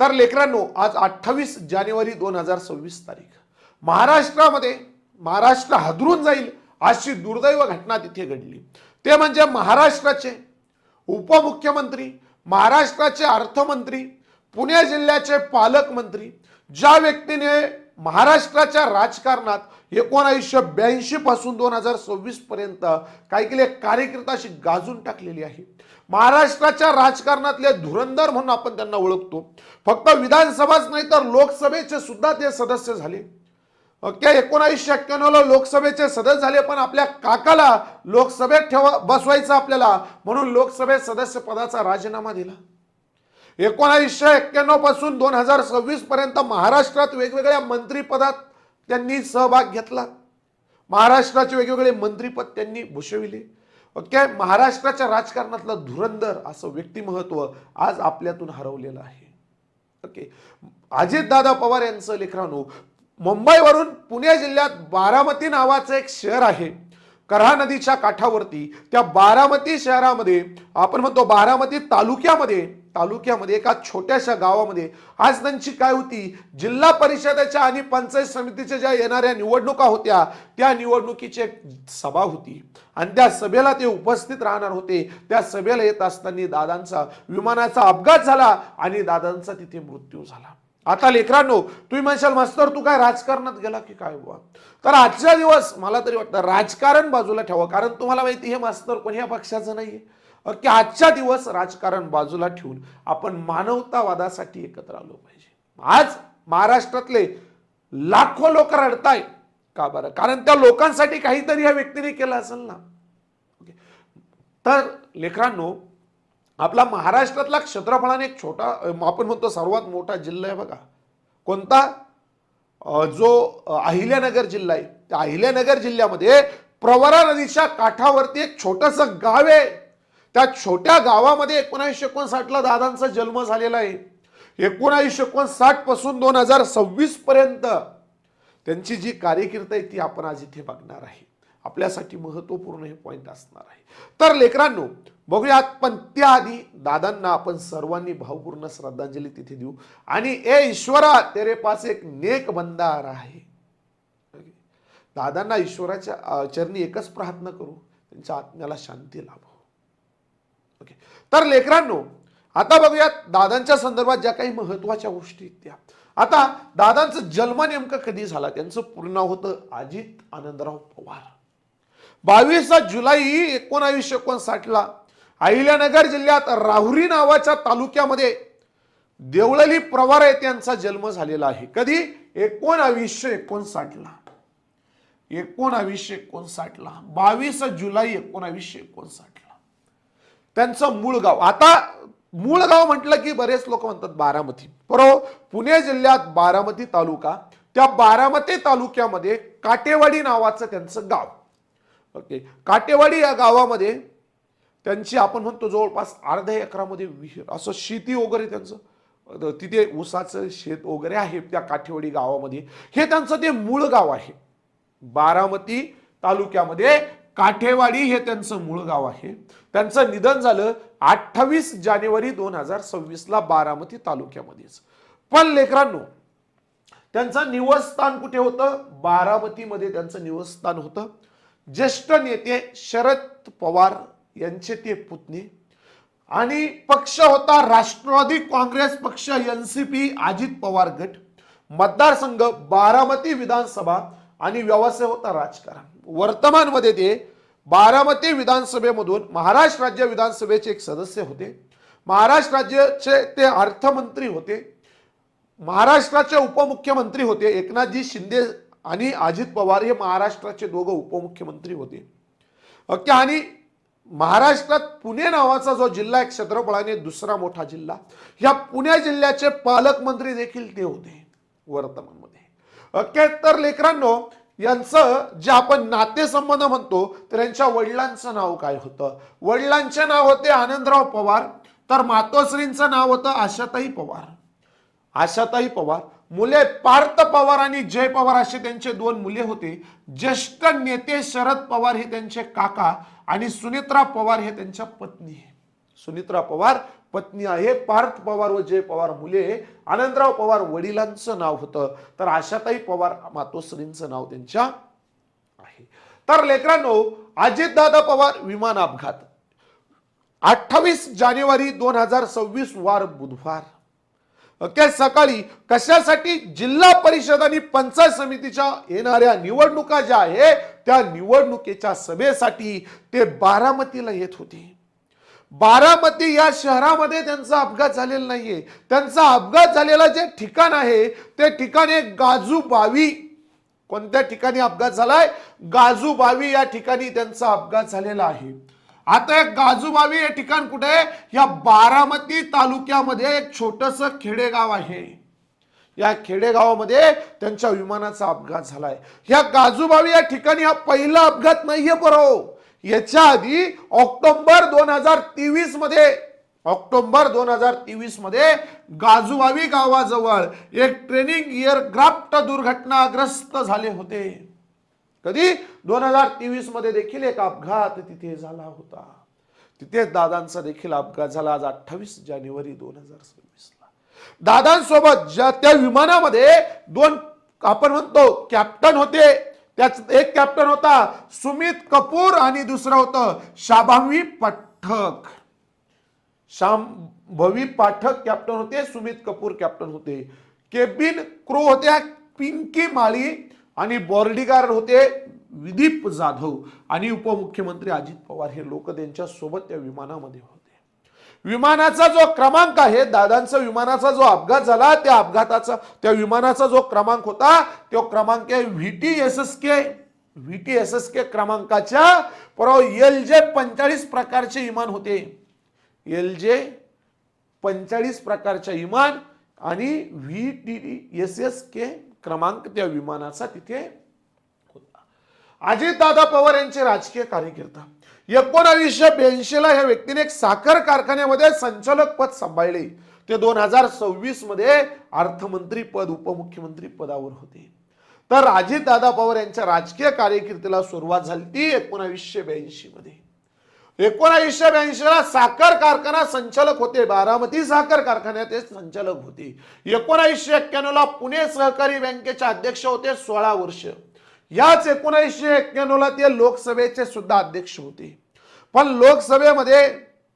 तर लेकरांनो आज अठ्ठावीस जानेवारी दोन हजार सव्वीस तारीख. महाराष्ट्रामध्ये महाराष्ट्र हादरून जाईल अशी दुर्दैव घटना तिथे घडली. ते म्हणजे महाराष्ट्राचे उपमुख्यमंत्री महाराष्ट्राचे अर्थमंत्री पुणे जिल्ह्याचे पालकमंत्री ज्या व्यक्तीने महाराष्ट्राच्या राजकारणात एकोणावीसशे ब्याऐंशी पासून दोन हजार सव्वीस पर्यंत काय केले कार्यकर्ताशी गाजून टाकलेली आहे. महाराष्ट्राच्या राजकारणातले धुरंधर म्हणून आपण त्यांना ओळखतो. फक्त विधानसभाच नाही तर लोकसभेचे सुद्धा ते सदस्य झाले. त्या एकोणावीसशे एक्क्याण्णवला लोकसभेचे सदस्य झाले पण आपल्या काकाला लोकसभेत ठेवा बसवायचं आपल्याला म्हणून लोकसभेत सदस्य पदाचा राजीनामा दिला. एकोणावीसशे एक्क्याण्णवपासून दोन हजार सव्वीस पर्यंत महाराष्ट्रात वेगवेगळ्या मंत्रिपदात त्यांनी सहभाग घेतला. महाराष्ट्राचे वेगवेगळे मंत्रीपद त्यांनी भूषविले. ओके? महाराष्ट्राच्या राजकारणातलं धुरंधर असं व्यक्तिमहत्व आज आपल्यातून हरवलेलं आहे. ओके? अजितदादा पवार यांचं लेखरानो मुंबईवरून पुणे जिल्ह्यात बारामती नावाचं एक शहर आहे. करा नदीच्या काठावरती त्या बारामती शहरामध्ये आपण म्हणतो बारामती तालुक्यामध्ये तालुक्यामध्ये एका छोट्याशा गावामध्ये आज त्यांची काय होती? जिल्हा परिषदेच्या आणि पंचायत समितीच्या ज्या येणाऱ्या निवडणुका होत्या त्या निवडणुकीची एक सभा होती. आणि त्या सभेला ते उपस्थित राहणार होते. त्या सभेला येत असताना दादांचा विमानाचा अपघात झाला आणि दादांचा तिथे मृत्यू झाला. आता लेकरांनो तुम्ही म्हणशाल मास्तर तू काय राजकारणात गेला की काय बुवा? तर आजचा दिवस मला तरी वाटतं राजकारण बाजूला ठेवा. कारण तुम्हाला माहिती हे मास्तर कोणी या पक्षाचं नाहीये. की आजच्या दिवस राजकारण बाजूला ठेवून आपण मानवतावादासाठी एकत्र आलो पाहिजे. आज महाराष्ट्रातले लाखो लोक रडताय का बरं? कारण त्या लोकांसाठी काहीतरी ह्या व्यक्तीने केलं असेल ना. ओके. तर लेकरांनो आपला महाराष्ट्रातला क्षेत्रफळाने एक छोटा आपण म्हणतो सर्वात मोठा जिल्हा आहे बघा. कोणता? जो अहिल्यानगर जिल्हा आहे. त्या अहिल्यानगर जिल्ह्यामध्ये प्रवरा नदीच्या काठावरती एक छोटस गाव आहे. त्या छोट्या गावामध्ये एकोणावीसशे एकोणसाठला दादांचा जन्म झालेला आहे. एकोणावीसशे एकोणसाठपासून दोन हजार सव्वीस पर्यंत त्यांची जी कारकीर्द आहे ती आपण आज इथे बघणार आहे. आपल्यासाठी महत्त्वपूर्ण हे पॉईंट असणार आहे. तर लेकरांनो बघूयात पण त्याआधी दादांना आपण सर्वांनी भावपूर्ण श्रद्धांजली तिथे देऊ. आणि ए ईश्वरा तेरे पास एक नेक बंदा आहे. दादांना ईश्वराच्या चरणी एकच प्रार्थना करू. त्यांच्या आत्म्याला शांती लाभो. ओके तर लेकरांनो आता बघूयात दादांच्या संदर्भात ज्या काही महत्त्वाच्या गोष्टी आहेत त्या. आता दादांचं जन्म नेमकं कधी झाला? त्यांचं पूर्ण नाव होतं अजित आनंदराव पवार. बावीस जुलै एकोणावीसशे एकोणसाठला अहिल्यानगर जिल्ह्यात राहुरी नावाच्या तालुक्यामध्ये देवळली प्रवार यांचा जन्म झालेला आहे. कधी? एकोणावीसशे एकोणसाठला. एकोणावीसशे एकोणसाठला. बावीस जुलै एकोणावीसशे एकोणसाठला त्यांचं मूळ गाव. आता मूळ गाव म्हटलं की बरेच लोक म्हणतात बारामती. बरोबर? पुणे जिल्ह्यात बारामती तालुका त्या बारामती तालुक्यामध्ये काटेवाडी नावाचं त्यांचं गाव. ओके? काटेवाडी या गावामध्ये त्यांची आपण म्हणतो जवळपास अर्ध्या एकरामध्ये विहीर. असं शेती वगैरे त्यांचं तिथे ऊसाचं शेत वगैरे आहे त्या काठेवाडी गावामध्ये. हे त्यांचं ते मूळ गाव आहे. बारामती तालुक्यामध्ये काठेवाडी हे त्यांचं मूळ गाव आहे. त्यांचं निधन झालं अठ्ठावीस जानेवारी दोन हजार सव्वीसला बारामती तालुक्यामध्येच. पण लेकरांनो त्यांचं निवासस्थान कुठे होतं? बारामतीमध्ये त्यांचं निवासस्थान होतं. ज्येष्ठ नेते शरद पवार यांचे ते पुतणे. आणि पक्ष होता राष्ट्रवादी काँग्रेस पक्ष एनसीपी अजित पवार गट. मतदारसंघ बारामती विधानसभा आणि व्यवसाय होता राजकारण. वर्तमानमध्ये ते बारामती विधानसभेमधून महाराष्ट्र राज्य विधानसभेचे एक सदस्य होते. महाराष्ट्र राज्याचे ते अर्थमंत्री होते. महाराष्ट्राचे उपमुख्यमंत्री होते. एकनाथजी शिंदे आणि अजित पवार हे महाराष्ट्राचे दोघं उपमुख्यमंत्री होते. ओके आणि महाराष्ट्रात पुणे नावाचा जो जिल्हा आहे क्षेत्रफळाने दुसरा मोठा जिल्हा ह्या पुणे जिल्ह्याचे पालकमंत्री देखील ते होते वर्तमानमध्ये. ओके तर लेकरांनो यांचं जे आपण नातेसंबंध म्हणतो तर यांच्या वडिलांचं नाव काय होतं? वडिलांचे नाव होते आनंदराव पवार तर मातोश्रींचं नाव होतं आशाताई पवार. आशाताई पवार. मुले पार्थ पवार आणि जय पवार असे त्यांचे दोन मुले होते. ज्येष्ठ नेते शरद पवार हे त्यांचे काका आणि सुनेत्रा पवार हे त्यांच्या पत्नी. सुनित्रा पवार पत्नी आहे पार्थ पवार व जय पवार मुले. आनंदराव पवार वडिलांचं नाव होतं. तर आशाताई पवार मातोश्रींचं नाव त्यांच्या आहे. तर लेकरांनो अजितदादा पवार विमान अपघात. अठ्ठावीस जानेवारी दोन हजार सव्वीस वार बुधवार. त्या सकाळी कशासाठी जिल्हा परिषद आणि पंचायत समितीच्या येणाऱ्या निवडणुका ज्या आहे त्या निवडणुकीच्या सभेसाठी ते बारामतीला येत होते. बारामती या शहरामध्ये त्यांचा अपघात झालेला नाहीये. त्यांचा अपघात झालेला जे ठिकाण आहे ते ठिकाण आहे गाजू बावी. कोणत्या ठिकाणी अपघात झालाय? गाजू बावी या ठिकाणी त्यांचा अपघात झालेला आहे. आता एक गाजूबावी हे ठिकाण कुठे आहे? या बारामती तालुक्यामध्ये एक छोटस खेडेगाव आहे. या खेडेगावामध्ये त्यांच्या विमानाचा अपघात झालाय. या गाजूबावी या ठिकाणी हा पहिला अपघात नाहीये बरो याच्या आधी ऑक्टोबर दोन हजार तेवीसमध्ये ऑक्टोबर दोन हजार तेवीसमध्ये गाजूबावी गावाजवळ एक ट्रेनिंग एअरक्राफ्ट दुर्घटनाग्रस्त झाले होते. कधी? दोन हजार तेवीसमध्ये देखील एक अपघात तिथे झाला होता. तिथे दादांचा देखील अपघात झाला आज अठ्ठावीस जानेवारी दोन हजार सव्वीस ला. दादांसोबत ज्या त्या विमानामध्ये दोन आपण म्हणतो कॅप्टन होते. त्याच एक कॅप्टन होता सुमित कपूर आणि दुसरं होतं शाभावी पाठक. शांभवी भवी पाठक कॅप्टन होते सुमित कपूर कॅप्टन होते. केबिन क्रो होत्या पिंकी माळी आणि बॉर्डीगार्ड होते विदीप जाधव आणि उपमुख्यमंत्री अजित पवार. हे लोक त्यांच्यासोबत त्या विमानामध्ये होते. विमानाचा जो क्रमांक आहे दादांचा विमानाचा जो अपघात झाला त्या अपघाताचा त्या विमानाचा जो क्रमांक होता तो क्रमांक आहे V T S S K. V T S S K क्रमांकाच्या परवा एल जे पंचाळीस प्रकारचे विमान होते. एल जे पंचाळीस प्रकारच्या विमान आणि V T S S K क्रमांक त्या विमानाचा तिथे होता. अजितदादा पवार यांचे राजकीय कार्यकर्ता. एकोणावीसशे ब्याऐंशीला ह्या व्यक्तीने एक साखर कारखान्यामध्ये संचालक पद सांभाळले. ते दोन हजार सव्वीसमध्ये अर्थमंत्री पद उपमुख्यमंत्री पदावर होते. तर अजितदादा पवार यांच्या राजकीय कारकिर्दीला सुरुवात झाली ती एकोणावीसशे ब्याऐंशी मध्ये एकोणावीसशे ब्याऐंशीला साखर कारखाना संचालक होते. बारामती साखर कारखान्यात ते संचालक होते. एकोणावीसशे एक्क्याण्णवला पुणे सहकारी बँकेचे अध्यक्ष होते सोळा वर्ष. याच एकोणीसशे एक्क्याण्णव ला ते लोकसभेचे सुद्धा अध्यक्ष होते. पण लोकसभेमध्ये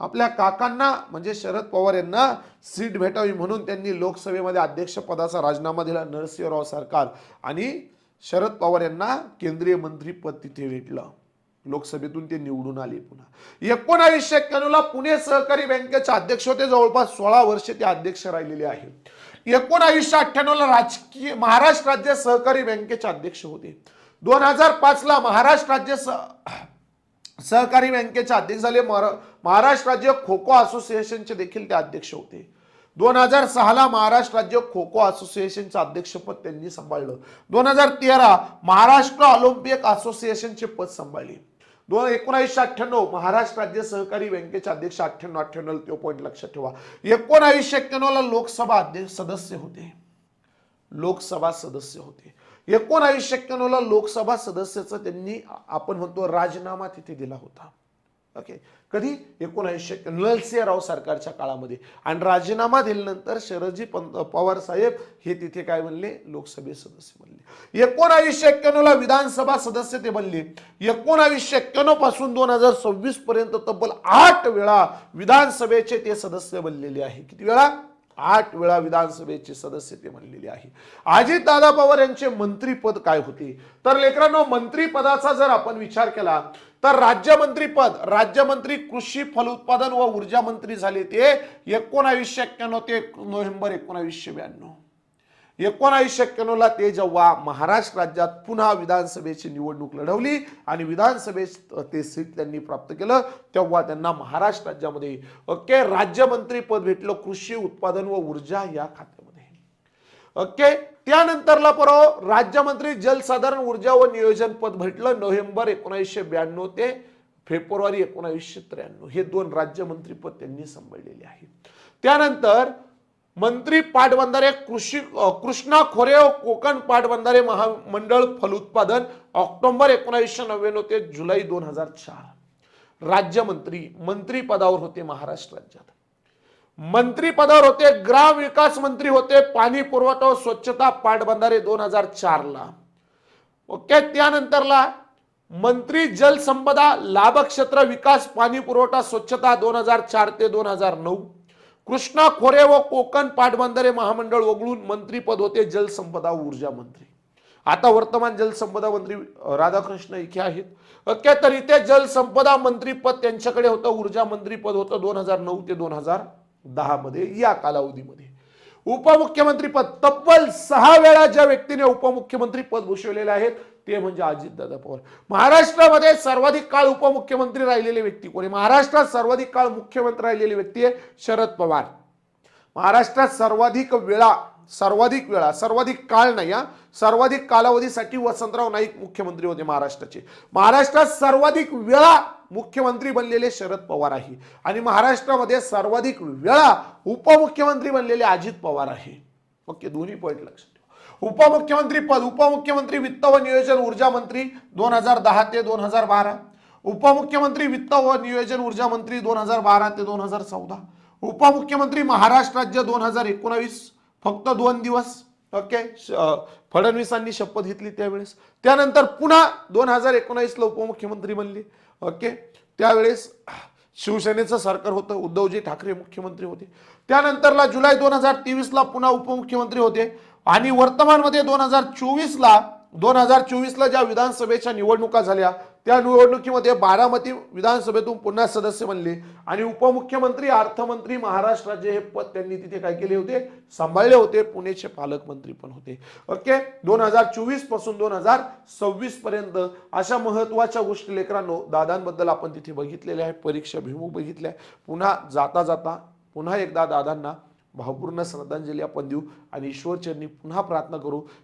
आपल्या काकांना म्हणजे शरद पवार यांना सीट भेटावी म्हणून त्यांनी लोकसभेमध्ये अध्यक्षपदाचा राजीनामा दिला नरसिंहराव सरकार. आणि शरद पवार यांना केंद्रीय मंत्रीपद तिथे भेटलं. लोकसभेतून ते निवडून आले पुन्हा. एकोणावीसशे एक्क्याण्णवला पुणे सहकारी बँकेचे अध्यक्ष होते. जवळपास सोळा वर्ष ते अध्यक्ष राहिलेले आहेत. एकोणावीसशे अठ्ठ्याण्णवला राजकीय महाराष्ट्र राज्य सहकारी बँकेचे अध्यक्ष होते. दोन हजार पाचला महाराष्ट्र राज्य स- सहकारी बँकेचे अध्यक्ष झाले. महारा- महाराष्ट्र राज्य खो खो असोसिएशनचे देखील ते अध्यक्ष होते. दोन हजार सहाला महाराष्ट्र राज्य खो खो असोसिएशनचं अध्यक्षपद त्यांनी सांभाळलं. दोन हजार तेरा महाराष्ट्र ऑलिम्पिक असोसिएशनचे पद सांभाळले. दोन एकोणावीसशे अठ्ठ्याण्णव महाराष्ट्र राज्य सहकारी बँकेचे अध्यक्ष अठ्ठ्याण्णव अठ्ठ्याण्णव तो पॉईंट लक्षात ठेवा. एकोणावीसशे एक्क्याण्णवला लोकसभा अध्यक्ष सदस्य होते. लोकसभा सदस्य होते. एकोणावीसशे एक्क्याण्णवला लोकसभा सदस्याचा त्यांनी आपण म्हणतो राजीनामा तिथे दिला होता. ओके कधी? एकोणावीसशे नरसिंहराव सरकारच्या काळामध्ये. आणि राजीनामा दिल्यानंतर शरदजी पंत पवार साहेब हे तिथे काय बनले लोकसभे सदस्य बनले. एकोणावीसशे एक्क्याण्णव ला विधानसभा सदस्य ते बनले. एकोणावीसशे एक्क्याण्णवपासून दोन हजार सव्वीस पर्यंत तब्बल आठ वेळा विधानसभेचे ते सदस्य बनलेले आहे. किती वेळा? आठ वेळा विधानसभेचे सदस्य ते म्हणलेले आहे. अजितदादा पवार यांचे मंत्रीपद काय होते? तर लेकरांनो मंत्रीपदाचा जर आपण विचार केला तर राज्यमंत्रीपद राज्यमंत्री कृषी फलोत्पादन व ऊर्जा मंत्री झाले ते एकोणावीसशे एक्क्याण्णव ते नोव्हेंबर एकोणावीसशे ब्याण्णव. एकोणावीसशे एक्क्याण्णव ला ते जेव्हा महाराष्ट्र राज्यात पुन्हा विधानसभेची निवडणूक लढवली आणि विधानसभेत ते सीट त्यांनी प्राप्त केलं तेव्हा त्यांना महाराष्ट्र राज्यामध्ये ओके राज्यमंत्री पद भेटलं कृषी उत्पादन व ऊर्जा या खात्यामध्ये. ओके त्यानंतरला परवा राज्यमंत्री जलसाधारण ऊर्जा व नियोजन पद भेटलं नोव्हेंबर एकोणीसशे ब्याण्णव ते फेब्रुवारी एकोणावीसशे त्र्याण्णव. हे दोन राज्यमंत्री पद त्यांनी सांभाळलेले आहे त्यानंतर मंत्री पाटबंधारे कृषी कृष्णा खोरे कोकण पाटबंधारे महामंडळ फलोत्पादन ऑक्टोबर एकोणावीसशे नव्याण्णव ते जुलै दोन हजार चार. राज्यमंत्री मंत्री पदावर होते महाराष्ट्र राज्यात. मंत्रीपदावर होते ग्राम विकास मंत्री होते पाणी पुरवठा व स्वच्छता पाटबंधारे दोन हजार चार ला ओके त्यानंतरला मंत्री जलसंपदा लाभक्षेत्र विकास पाणी पुरवठा स्वच्छता दोन हजार चार ते दोन हजार नऊ. कृष्णा खोरे व कोकण पाटबंधारे महामंडळ वगळून मंत्रीपद होते जलसंपदा ऊर्जा मंत्री. आता वर्तमान जलसंपदा मंत्री राधाकृष्ण इथे आहेत. ओके तर इथे जलसंपदा मंत्रीपद त्यांच्याकडे होतं ऊर्जा मंत्रीपद होतं दोन हजार नऊ ते दोन हजार दहा मध्ये या कालावधीमध्ये. उपमुख्यमंत्रीपद तब्बल सहा वेळा ज्या व्यक्तीने उपमुख्यमंत्री पद भूषवलेले आहेत ते म्हणजे अजितदादा पवार. महाराष्ट्रामध्ये सर्वाधिक काळ उपमुख्यमंत्री राहिलेले व्यक्ती कोणी महाराष्ट्रात सर्वाधिक काळ मुख्यमंत्री राहिलेली व्यक्ती आहे शरद पवार. महाराष्ट्रात सर्वाधिक वेळा सर्वाधिक वेळा सर्वाधिक काळ नाही हा. सर्वाधिक कालावधीसाठी वसंतराव नाईक मुख्यमंत्री होते महाराष्ट्राचे. महाराष्ट्रात सर्वाधिक वेळा मुख्यमंत्री बनलेले शरद पवार आहे. आणि महाराष्ट्रामध्ये सर्वाधिक वेळा उपमुख्यमंत्री बनलेले अजित पवार आहे. ओके दोन्ही पॉईंट लक्षात ठेवा. उपमुख्यमंत्री पद उपमुख्यमंत्री वित्त व नियोजन ऊर्जा मंत्री दोन हजार दहा ते दोन हजार बारा. उपमुख्यमंत्री वित्त व नियोजन ऊर्जा मंत्री दोन हजार बारा ते दोन हजार चौदा. उपमुख्यमंत्री महाराष्ट्र राज्य दोन हजार एकोणावीस. फक्त दोन दिवस. ओके फडणवीसांनी शपथ घेतली त्यावेळेस. त्यानंतर पुन्हा दोन हजार एकोणावीसला उपमुख्यमंत्री बनले. ओके? त्यावेळेस शिवसेनेचं सरकार होतं उद्धवजी ठाकरे मुख्यमंत्री होते. त्यानंतरला जुलै दोन हजार तेवीसला पुन्हा उपमुख्यमंत्री होते. आणि वर्तमानमध्ये दोन हजार चोवीसला दोन हजार चोवीसला ज्या विधानसभेच्या निवडणुका झाल्या त्या निवडणुकीमध्ये बारामती विधानसभेतून पुन्हा सदस्य बनले आणि उपमुख्यमंत्री अर्थमंत्री महाराष्ट्र राज्य हे पद त्यांनी तिथे काय केले होते? सांभाळले होते. पुणेचे पालकमंत्री पण होते. ओके? दोन हजार चोवीसपासून दोन हजार सव्वीस पर्यंत अशा महत्त्वाच्या गोष्टी लेकरांनो दादांबद्दल आपण तिथे बघितलेल्या आहे परीक्षा भिमुख बघितल्या पुन्हा जाता जाता पुन्हा एकदा दादांना भावपूर्ण श्रद्धांजली आपण देऊ आणि ईश्वरचरणी पुन्हा प्रार्थना करू.